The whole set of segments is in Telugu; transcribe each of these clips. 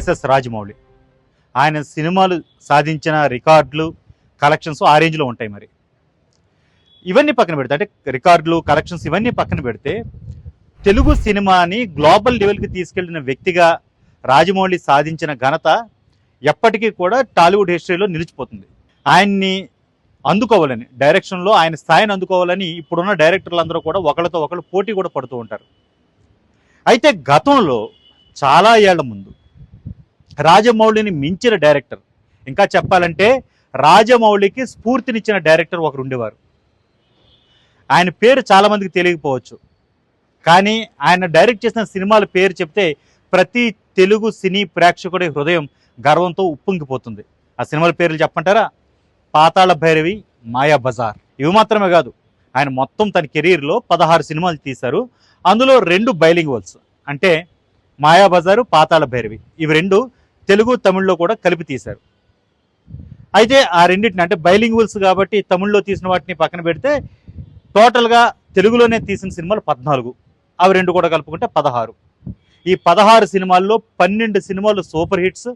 ఎస్ఎస్ రాజమౌళి. ఆయన సినిమాలు సాధించిన రికార్డులు కలెక్షన్స్ ఆ రేంజ్లో ఉంటాయి మరి. ఇవన్నీ పక్కన పెడితే అంటే రికార్డులు కలెక్షన్స్ ఇవన్నీ పక్కన పెడితే తెలుగు సినిమాని గ్లోబల్ లెవెల్కి తీసుకెళ్ళిన వ్యక్తిగా రాజమౌళి సాధించిన ఘనత ఎప్పటికీ కూడా టాలీవుడ్ హిస్టరీలో నిలిచిపోతుంది. ఆయన్ని అందుకోవాలని డైరెక్షన్లో ఆయన స్థాయిని అందుకోవాలని ఇప్పుడున్న డైరెక్టర్లు అందరూ కూడా ఒకరితో ఒకరు పోటీ కూడా పడుతూ ఉంటారు. అయితే గతంలో చాలా ఏళ్ళ ముందు రాజమౌళిని మించిన డైరెక్టర్. ఇంకా చెప్పాలంటే రాజమౌళికి స్ఫూర్తినిచ్చిన డైరెక్టర్ ఒకరు ఉండేవారు. ఆయన పేరు చాలామందికి తెలియకపోవచ్చు. కానీ ఆయన డైరెక్ట్ చేసిన సినిమాల పేరు చెప్తే ప్రతి తెలుగు సినీ ప్రేక్షకుడి హృదయం గర్వంతో ఉప్పొంగిపోతుంది. ఆ సినిమాల పేర్లు చెప్పంటారా పాతాళ భైరవి మాయా బజార్. ఇవి మాత్రమే కాదు ఆయన మొత్తం తన కెరీర్లో పదహారు సినిమాలు తీశారు. అందులో రెండు బైలింగ్వల్స్ అంటే మాయా బజారు పాతాళ భైరవి. ఇవి రెండు తెలుగు తమిళ్ళో కూడా కలిపి తీశారు. అయితే ఆ రెండింటిని అంటే బైలింగ్వల్స్ కాబట్టి తమిళ్ళో తీసిన వాటిని పక్కన పెడితే టోటల్గా తెలుగులోనే తీసిన సినిమాలు పద్నాలుగు. అవి రెండు కూడా కలుపుకుంటే పదహారు. ఈ పదహారు సినిమాల్లో పన్నెండు సినిమాలు సూపర్ హిట్స్.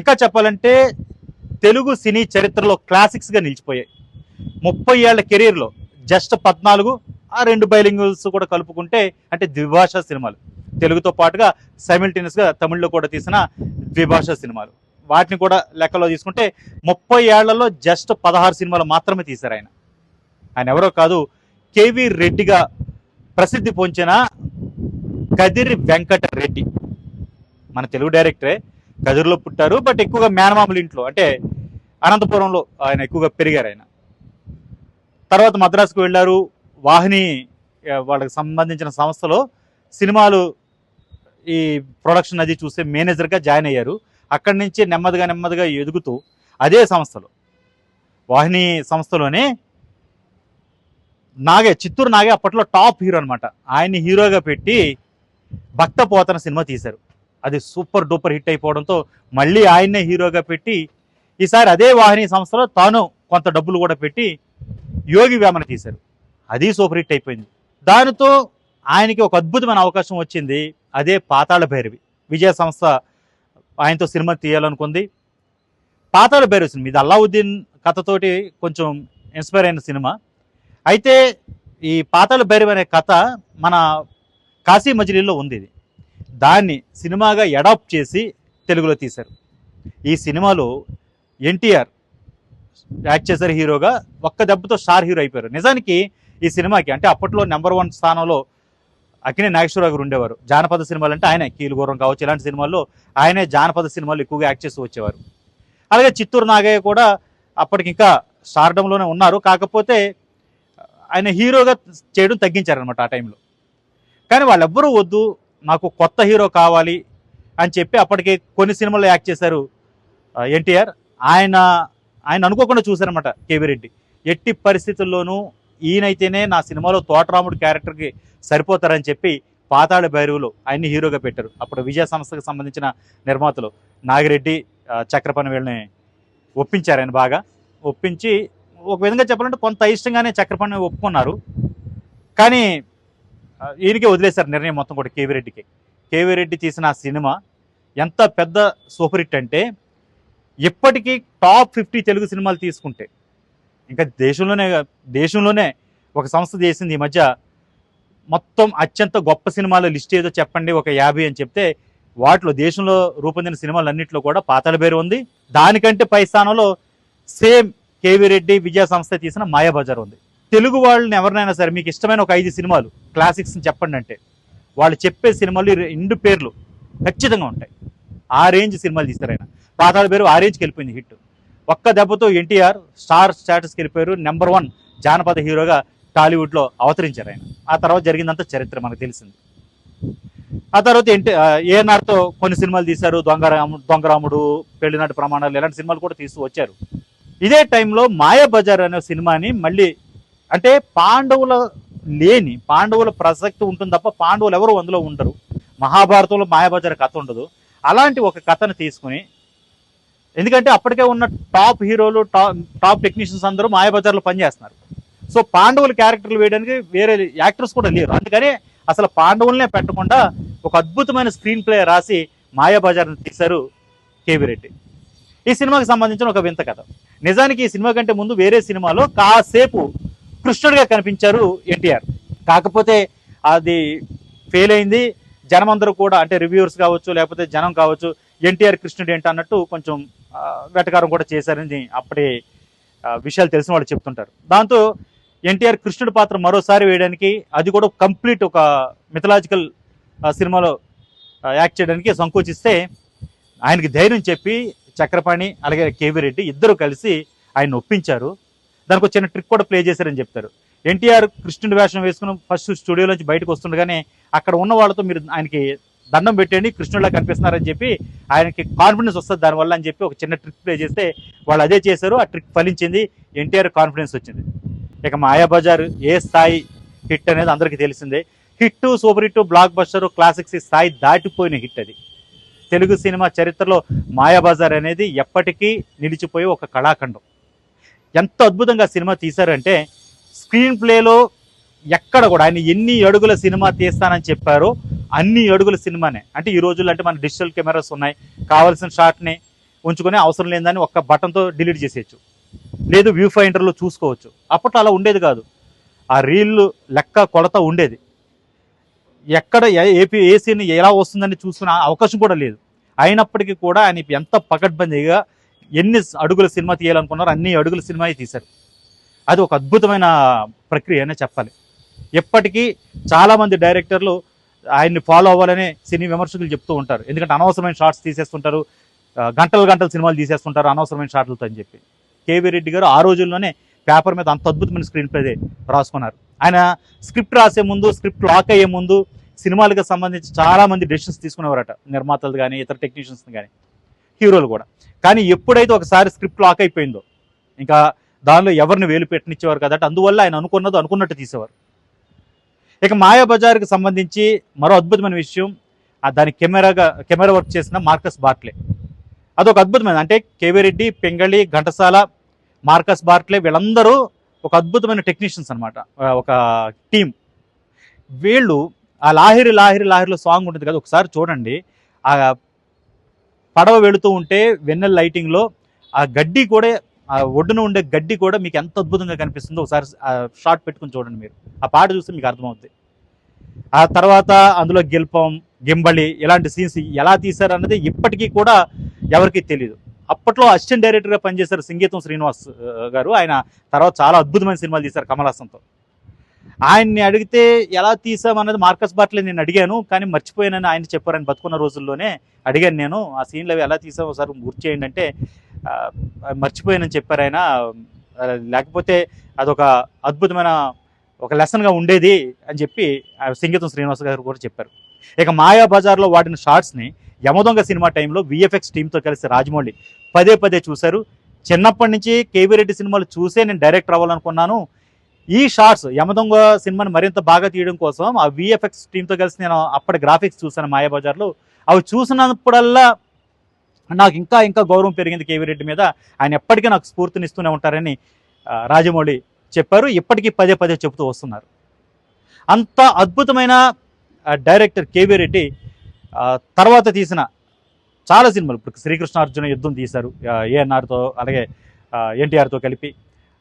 ఇంకా చెప్పాలంటే తెలుగు సినీ చరిత్రలో క్లాసిక్స్గా నిలిచిపోయాయి. ముప్పై ఏళ్ళ కెరీర్లో జస్ట్ పద్నాలుగు ఆ రెండు బైలింగ్వల్స్ కూడా కలుపుకుంటే అంటే ద్విభాషా సినిమాలు. తెలుగుతో పాటుగా సైమిల్టేనియస్గా తమిళ్ళో కూడా తీసిన ద్విభాష సినిమాలు. వాటిని కూడా లెక్కలో తీసుకుంటే ముప్పై ఏళ్ళలో జస్ట్ పదహారు సినిమాలు మాత్రమే తీశారు ఆయన. ఆయన ఎవరో కాదు కేవి రెడ్డిగా ప్రసిద్ధి పొందిన కదిరి వెంకట రెడ్డి. మన తెలుగు డైరెక్టరే. కదిరిలో పుట్టారు బట్ ఎక్కువగా మేనమామల ఇంట్లో అంటే అనంతపురంలో ఆయన ఎక్కువగా పెరిగారు ఆయన. తర్వాత మద్రాసుకు వెళ్ళారు. వాహిని వాళ్ళకి సంబంధించిన సంస్థలో సినిమాలు ఈ ప్రొడక్షన్ అది చూస్తే మేనేజర్గా జాయిన్ అయ్యారు. అక్కడి నుంచి నెమ్మదిగా నెమ్మదిగా ఎదుగుతూ అదే సంస్థలో వాహిని సంస్థలోనే నాగే చిత్తూరు నాగే అప్పట్లో టాప్ హీరో అనమాట ఆయన్ని హీరోగా పెట్టి భక్త పోతన సినిమా తీశారు. అది సూపర్ డూపర్ హిట్ అయిపోవడంతో మళ్ళీ ఆయన్నే హీరోగా పెట్టి ఈసారి అదే వాహిని సంస్థలో తాను కొంత డబ్బులు కూడా పెట్టి యోగి వేమన తీశారు. అది సూపర్ హిట్ అయిపోయింది. దానితో ఆయనకి ఒక అద్భుతమైన అవకాశం వచ్చింది. అదే పాతాళ భైరవి. విజయ సంస్థ ఆయనతో సినిమా తీయాలనుకుంది. పాతాళ భైరవి సినిమా. ఇది అల్లావుద్దీన్ కథతోటి కొంచెం ఇన్స్పైర్ అయిన సినిమా. అయితే ఈ పాతాళ భైరవి అనే కథ మన కాశీ మజిలీలో ఉంది ఇది. దాన్ని సినిమాగా అడాప్ట్ చేసి తెలుగులో తీశారు. ఈ సినిమాలో ఎన్టీఆర్ యాక్ట్ చేశారు హీరోగా. ఒక్క దెబ్బతో స్టార్ హీరో అయిపోయారు. నిజానికి ఈ సినిమాకి అంటే అప్పట్లో నెంబర్ వన్ స్థానంలో అక్కినే నాగేశ్వరరావు గారు ఉండేవారు. జానపద సినిమాలు అంటే ఆయనే కీలుగుర్రం కావచ్చు ఇలాంటి సినిమాల్లో ఆయనే జానపద సినిమాలు ఎక్కువగా యాక్ట్ చేస్తూ వచ్చేవారు. అలాగే చిత్తూరు నాగయ్య కూడా అప్పటికి ఇంకా స్టార్డంలోనే ఉన్నారు. కాకపోతే ఆయన హీరోగా చేయడం తగ్గించారనమాట ఆ టైంలో. కానీ వాళ్ళెవ్వరూ వద్దు నాకు కొత్త హీరో కావాలి అని చెప్పి అప్పటికి కొన్ని సినిమాల్లో యాక్ట్ చేశారు ఎన్టీఆర్. ఆయన ఆయన అనుకోకుండా చూశారనమాట కేవీ రెడ్డి. ఎట్టి పరిస్థితుల్లోనూ ఈయనైతేనే నా సినిమాలో తోటరాముడు క్యారెక్టర్కి సరిపోతారని చెప్పి పాతాళ భైరవులు ఆయన్ని హీరోగా పెట్టారు. అప్పుడు విజయ సంస్థకు సంబంధించిన నిర్మాతలు నాగిరెడ్డి ఆ, చక్రపాణి వీళ్ళని ఒప్పించారు ఆయన బాగా. ఒప్పించి ఒక విధంగా చెప్పాలంటే కొంత ఇష్టంగానే చక్రపాణి ఒప్పుకున్నారు. కానీ ఈయనకే వదిలేశారు నిర్ణయం మొత్తం కూడా కేవీ రెడ్డికి. కేవీ రెడ్డి తీసిన ఆ సినిమా ఎంత పెద్ద సూపర్ హిట్ అంటే ఇప్పటికీ టాప్ ఫిఫ్టీ తెలుగు సినిమాలు తీసుకుంటే ఇంకా దేశంలోనే దేశంలోనే ఒక సంస్థ చేసింది ఈ మధ్య మొత్తం అత్యంత గొప్ప సినిమాల లిస్ట్ ఏదో చెప్పండి ఒక యాభై అని చెప్తే వాటిలో దేశంలో రూపొందిన సినిమాలు అన్నింటిలో కూడా పాతాళ పేరు ఉంది. దానికంటే పై స్థానంలో సేమ్ కేవీ రెడ్డి విజయ సంస్థ తీసిన మాయాబజార్ ఉంది. తెలుగు వాళ్ళని ఎవరినైనా సరే మీకు ఇష్టమైన ఒక ఐదు సినిమాలు క్లాసిక్స్ చెప్పండి అంటే వాళ్ళు చెప్పే సినిమాలు రెండు పేర్లు ఖచ్చితంగా ఉంటాయి. ఆ రేంజ్ సినిమాలు తీస్తారు ఆయన. పాతాళ పేరు ఆ రేంజ్కి వెళ్ళిపోయింది హిట్. ఒక్క దెబ్బతో ఎన్టీఆర్ స్టార్ స్టాటస్కి వెళ్ళిపోయారు. నెంబర్ వన్ జానపద హీరోగా టాలీవుడ్లో అవతరించారు ఆయన. ఆ తర్వాత జరిగిందంతా చరిత్ర మనకు తెలిసింది. ఆ తర్వాత ఎన్టీ ఏఎన్ఆర్తో కొన్ని సినిమాలు తీశారు. దొంగరాము దొంగరాముడు పెళ్ళినాటి ప్రమాణాలు ఇలాంటి సినిమాలు కూడా తీస్తూ వచ్చారు. ఇదే టైంలో మాయాబజార్ అనే సినిమాని మళ్ళీ అంటే పాండవుల లేని పాండవుల ప్రసక్తి ఉంటుంది తప్ప పాండవులు ఎవరు అందులో ఉండరు. మహాభారతంలో మాయాబజార్ కథ ఉండదు. అలాంటి ఒక కథను తీసుకుని ఎందుకంటే అప్పటికే ఉన్న టాప్ హీరోలు టాప్ టాప్ టెక్నీషియన్స్ అందరూ మాయాబజార్లో పనిచేస్తున్నారు. సో పాండవుల క్యారెక్టర్లు వేయడానికి వేరే యాక్టర్స్ కూడా లేరు. అందుకని అసలు పాండవులనే పెట్టకుండా ఒక అద్భుతమైన స్క్రీన్ ప్లే రాసి మాయాబజార్ని తీశారు కేవీ రెడ్డి. ఈ సినిమాకి సంబంధించిన ఒక వింత కథ. నిజానికి ఈ సినిమా కంటే ముందు వేరే సినిమాలో కాసేపు కృష్ణుడిగా కనిపించారు ఎన్టీఆర్. కాకపోతే అది ఫెయిల్ అయింది. జనం అందరూ కూడా అంటే రివ్యూవర్స్ కావచ్చు లేకపోతే జనం కావచ్చు ఎన్టీఆర్ కృష్ణుడు ఏంటి అన్నట్టు కొంచెం వెటకారం కూడా చేశారని అప్పటి విషయాలు తెలిసిన వాళ్ళు చెప్తుంటారు. దాంతో ఎన్టీఆర్ కృష్ణుడి పాత్ర మరోసారి వేయడానికి అది కూడా కంప్లీట్ ఒక మిథలాజికల్ సినిమాలో యాక్ట్ చేయడానికి సంకోచిస్తే ఆయనకి ధైర్యం చెప్పి చక్రపాణి అలాగే కేవీ రెడ్డి ఇద్దరు కలిసి ఆయన ఒప్పించారు. దానికి ఒక చిన్న ట్రిక్ కూడా ప్లే చేశారని చెప్తారు. ఎన్టీఆర్ కృష్ణుడి వేషం వేసుకుని ఫస్ట్ స్టూడియోలోంచి బయటకు వస్తుండగానే అక్కడ ఉన్న వాళ్ళతో మీరు ఆయనకి దండం పెట్టండి కృష్ణుడిలా కనిపిస్తున్నారని చెప్పి ఆయనకి కాన్ఫిడెన్స్ వస్తుంది దానివల్ల అని చెప్పి ఒక చిన్న ట్రిక్ ప్లే చేస్తే వాళ్ళు అదే చేశారు. ఆ ట్రిక్ ఫలించింది ఎన్టీఆర్ కాన్ఫిడెన్స్ వచ్చింది. ఇక మాయాబజార్ ఏ స్థాయి హిట్ అనేది అందరికీ తెలిసిందే. Hit super hit blockbuster classics స్థాయి దాటిపోయిన హిట్ అది. తెలుగు సినిమా చరిత్రలో మాయాబజార్ అనేది ఎప్పటికీ నిలిచిపోయే ఒక కళాఖండం. ఎంత అద్భుతంగా సినిమా తీశారంటే స్క్రీన్ ప్లేలో ఎక్కడ కూడా ఆయన ఎన్ని అడుగుల సినిమా తీస్తానని చెప్పారో అన్ని అడుగుల సినిమానే. అంటే ఈ రోజుల్లో అంటే మన డిజిటల్ కెమెరాస్ ఉన్నాయి. కావాల్సిన షాట్ని ఉంచుకొని అవసరం లేదని ఒక్క బటన్తో డిలీట్ చేసేయచ్చు. లేదు వ్యూ ఫైండర్లో చూసుకోవచ్చు. అప్పట్లో అలా ఉండేది కాదు. ఆ రీల్ లెక్క కొలత ఉండేది. ఎక్కడ ఏ- ఏపీ ఏ సీన్ ఎలా వస్తుందని చూసుకునే అవకాశం కూడా లేదు. అయినప్పటికీ కూడా ఆయన ఎంత పకడ్బందీగా ఎన్ని అడుగుల సినిమా తీయాలనుకున్నారో అన్ని అడుగుల సినిమా తీశారు. అది ఒక అద్భుతమైన ప్రక్రియ అనే చెప్పాలి. ఎప్పటికీ చాలామంది డైరెక్టర్లు ఆయన్ని ఫాలో అవ్వాలని సినీ విమర్శకులు చెప్తూ ఉంటారు. ఎందుకంటే అనవసరమైన షార్ట్స్ తీసేస్తుంటారు. గంటలు గంటలు సినిమాలు తీసేస్తుంటారు అనవసరమైన షార్ట్లతో అని చెప్పి. కేవీ రెడ్డి గారు ఆ రోజుల్లోనే పేపర్ మీద అంత అద్భుతమైన స్క్రీన్ ప్లే రాసుకున్నారు. ఆయన స్క్రిప్ట్ రాసే ముందు స్క్రిప్ట్ లాక్ అయ్యే ముందు సినిమాలకు సంబంధించి చాలామంది డెసిషన్స్ తీసుకునేవారట. నిర్మాతలు కానీ ఇతర టెక్నీషియన్స్ కానీ హీరోలు కూడా. కానీ ఎప్పుడైతే ఒకసారి స్క్రిప్ట్ లాక్ అయిపోయిందో ఇంకా దానిలో ఎవరిని వేలు పెట్టనిచ్చేవారు కదట అందువల్ల ఆయన అనుకున్నది అనుకున్నట్టు తీసేవారు. ఇక మాయాబజార్కి సంబంధించి మరో అద్భుతమైన విషయం దాని కెమెరాగా కెమెరా వర్క్ చేసిన మార్కస్ బార్ట్లే అదొక అద్భుతమైన అంటే కేవిరెడ్డి పెంగళి ఘంటసాల మార్కస్ బార్ట్లే వీళ్ళందరూ ఒక అద్భుతమైన టెక్నీషియన్స్ అనమాట ఒక టీం వీళ్ళు ఆ లాహిరి లాహిరి లాహిరిలో సాంగ్ ఉంటుంది కదా ఒకసారి చూడండి. ఆ పడవ వెళుతూ ఉంటే వెన్నెల లైటింగ్లో ఆ గడ్డి కూడా ఆ ఒడ్డున ఉండే గడ్డి కూడా మీకు ఎంత అద్భుతంగా కనిపిస్తుందో ఒకసారి షార్ట్ పెట్టుకుని చూడండి మీరు. ఆ పాట చూస్తే మీకు అర్థమవుతుంది ఆ తర్వాత అందులో గెల్పం గింబళి ఇలాంటి సీన్స్ ఎలా తీశారు అన్నది ఇప్పటికీ కూడా ఎవరికీ తెలియదు అప్పట్లో అసిస్టెంట్ డైరెక్టర్గా పనిచేశారు సంగీతం శ్రీనివాస్ గారు. ఆయన తర్వాత చాలా అద్భుతమైన సినిమాలు తీశారు కమల్ హాసన్తో ఆయన్ని అడిగితే ఎలా తీసామన్నది మార్కస్ బాట్లే నేను అడిగాను కానీ మర్చిపోయానని ఆయన చెప్పారని బతుకున్న రోజుల్లోనే అడిగాను నేను. ఆ సీన్లు అవి ఎలా తీసామో ఒకసారి గుర్తు చేయండి అంటే మర్చిపోయానని చెప్పారు ఆయన. లేకపోతే అదొక అద్భుతమైన ఒక లెసన్గా ఉండేది అని చెప్పి ఆ సంగీతం శ్రీనివాస్ గారు కూడా చెప్పారు. ఇక మాయా బజార్లో వాడిన షార్ట్స్ని యమదొంగ సినిమా టైంలో విఎఫ్ఎక్స్ టీంతో కలిసి రాజమౌళి పదే పదే చూశారు. చిన్నప్పటి నుంచి కేవీ రెడ్డి సినిమాలు చూసే నేను డైరెక్టర్ అవ్వాలనుకున్నాను. ఈ షార్ట్స్ యమదొంగ సినిమాని మరింత బాగా తీయడం కోసం ఆ విఎఫ్ఎక్స్ టీంతో కలిసి నేను అప్పటి గ్రాఫిక్స్ చూశాను మాయాబజార్లో అవి చూసినప్పుడల్లా నాకు ఇంకా ఇంకా గౌరవం పెరిగింది కేవీ రెడ్డి మీద. ఆయన ఎప్పటికీ నాకు స్ఫూర్తినిస్తూనే ఉంటారని రాజమౌళి చెప్పారు. ఇప్పటికీ పదే పదే చెబుతూ వస్తున్నారు. అంత అద్భుతమైన డైరెక్టర్ కేవీ రెడ్డి తర్వాత తీసిన చాలా సినిమాలు. ఇప్పుడు శ్రీకృష్ణార్జున యుద్ధం తీశారు ఏఎన్ఆర్తో అలాగే ఎన్టీఆర్తో కలిపి.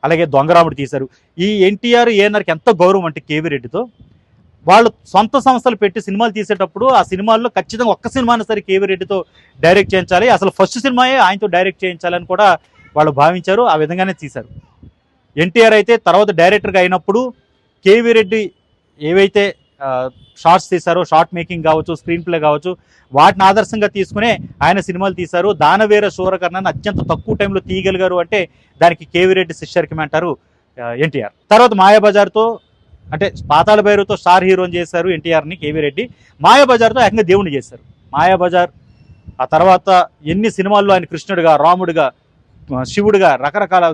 అలాగే దొంగరాముడు తీశారు. ఈ ఎన్టీఆర్ ఏఎన్ఆర్కి ఎంత గౌరవం అంటే కేవీ రెడ్డితో వాళ్ళు సొంత సంస్థలు పెట్టి సినిమాలు తీసేటప్పుడు ఆ సినిమాల్లో ఖచ్చితంగా ఒక్క సినిమాని సరే కేవీ రెడ్డితో డైరెక్ట్ చేయించాలి. అసలు ఫస్ట్ సినిమాయే ఆయనతో డైరెక్ట్ చేయించాలని కూడా వాళ్ళు భావించారు. ఆ విధంగానే తీశారు. ఎన్టీఆర్ అయితే తర్వాత డైరెక్టర్గా అయినప్పుడు కేవీ రెడ్డి ఏవైతే షార్ట్స్ తీశారు షార్ట్ మేకింగ్ కావచ్చు స్క్రీన్ ప్లే కావచ్చు వాటిని ఆదర్శంగా తీసుకునే ఆయన సినిమాలు తీశారు. దానవీర శూరకర్ణని అత్యంత తక్కువ టైంలో తీయగలిగారు అంటే దానికి కేవిరెడ్డి రెడ్డి అంటారు ఎన్టీఆర్. తర్వాత మాయాబజార్తో అంటే పాతాళ భైరుతో స్టార్ హీరోని చేశారు ఎన్టీఆర్ని కేవీ రెడ్డి. మాయాబజార్తో ఏకంగా దేవుని చేశారు. మాయాబజార్ ఆ తర్వాత ఎన్ని సినిమాల్లో ఆయన కృష్ణుడిగా రాముడిగా శివుడిగా రకరకాల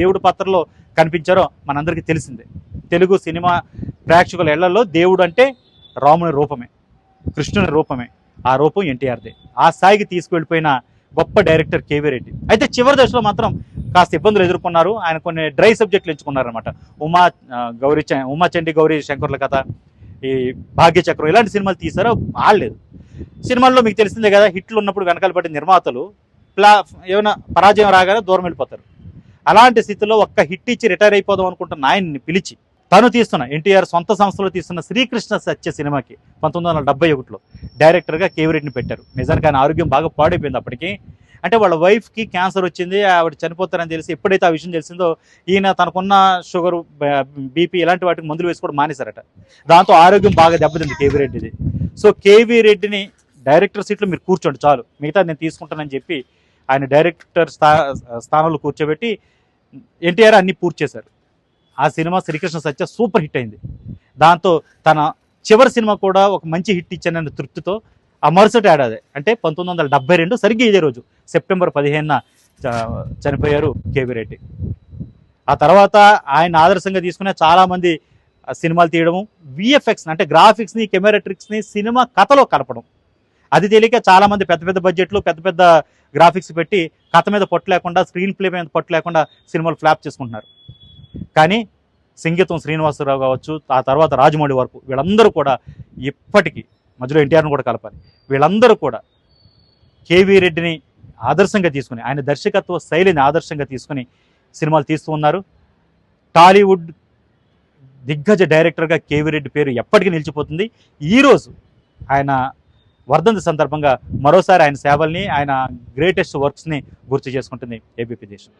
దేవుడి పాత్రలో కనిపించారో మనందరికీ తెలిసిందే. తెలుగు సినిమా ప్రేక్షకుల ఇళ్ళలో దేవుడు అంటే రాముని రూపమే కృష్ణుని రూపమే ఆ రూపం ఎన్టీఆర్దే. ఆ స్థాయికి తీసుకువెళ్ళిపోయిన గొప్ప డైరెక్టర్ కేవీ రెడ్డి. అయితే చివరి దశలో మాత్రం కాస్త ఇబ్బందులు ఎదుర్కొన్నారు. ఆయన కొన్ని డ్రై సబ్జెక్టులు ఎంచుకున్నారనమాట ఉమా గౌరీ చ- గౌరీ శంకర్ల కథ ఈ భాగ్యచక్రం ఇలాంటి సినిమాలు తీసారో? ఆడలేదు. సినిమాల్లో మీకు తెలిసిందే కదా హిట్లు ఉన్నప్పుడు వెనకాల పడిన నిర్మాతలు ప్లా ఏమైనా పరాజయం రాగానే దూరం వెళ్ళిపోతారు. అలాంటి స్థితిలో ఒక్క హిట్ ఇచ్చి రిటైర్ అయిపోదాం అనుకుంటున్న ఆయన్ని పిలిచి తను తీస్తున్న ఎన్టీఆర్ సొంత సంస్థలో తీస్తున్న శ్రీకృష్ణ సత్య సినిమాకి పంతొమ్మిది వందల డెబ్బై ఒకటిలో డైరెక్టర్గా కేవిరెడ్డిని పెట్టారు. నిజానికి ఆయన ఆరోగ్యం బాగా పాడైపోయింది అప్పటికి. అంటే వాళ్ళ వైఫ్కి క్యాన్సర్ వచ్చింది ఆవిడ చనిపోతారని తెలిసి ఎప్పుడైతే ఆ విషయం తెలిసిందో ఈయన తనకున్న షుగర్ బీపీ ఇలాంటి వాటికి మందులు వేసుకోవడం మానేశారట. దాంతో ఆరోగ్యం బాగా దెబ్బతింది కేవీ రెడ్డిది. సో కేవీ రెడ్డిని డైరెక్టర్ సీట్లో మీరు కూర్చోండి చాలు. మిగతా నేను తీసుకుంటానని చెప్పి ఆయన డైరెక్టర్ స్థా స్థానంలో కూర్చోబెట్టి ఎన్టీఆర్ అన్ని పూర్తి చేశారు. ఆ cinema Srikrishna Satya super hit అయింది. దాంతో తన చివరి సినిమా కూడా ఒక మంచి హిట్ ఇచ్చానన్న తృప్తితో ఆ మరుసటి ఏడాది అంటే పంతొమ్మిది వందల డెబ్బై రెండు సరిగ్గా ఇదే రోజు సెప్టెంబర్ పదిహేనున చనిపోయారు కేవీ రెడ్డి. ఆ తర్వాత ఆయన ఆదర్శంగా తీసుకునే చాలామంది సినిమాలు తీయడము విఎఫ్ఎక్స్ అంటే గ్రాఫిక్స్ని కెమెరా ట్రిక్స్ని సినిమా కథలో కలపడం. అది తెలియక చాలామంది పెద్ద పెద్ద బడ్జెట్లు పెద్ద పెద్ద గ్రాఫిక్స్ పెట్టి కథ మీద పట్టు లేకుండా స్క్రీన్ ప్లే మీద పట్టు లేకుండా సినిమాలు ఫ్లాప్ చేసుకుంటున్నారు. కానీ సంగీతం శ్రీనివాసరావు కావచ్చు ఆ తర్వాత రాజమౌళి వరకు వీళ్ళందరూ కూడా ఇప్పటికీ మధ్యలో ఎన్టీఆర్ను కూడా కలపాలి. వీళ్ళందరూ కూడా కేవీ రెడ్డిని ఆదర్శంగా తీసుకుని ఆయన దర్శకత్వ శైలిని ఆదర్శంగా తీసుకుని సినిమాలు తీస్తూ ఉన్నారు. టాలీవుడ్ దిగ్గజ డైరెక్టర్గా కేవీ రెడ్డి పేరు ఎప్పటికీ నిలిచిపోతుంది. ఈరోజు ఆయన వర్ధంతి సందర్భంగా మరోసారి ఆయన సేవల్ని ఆయన గ్రేటెస్ట్ వర్క్స్ని గుర్తు చేసుకుంటుంది ఏబీపీ దేశం.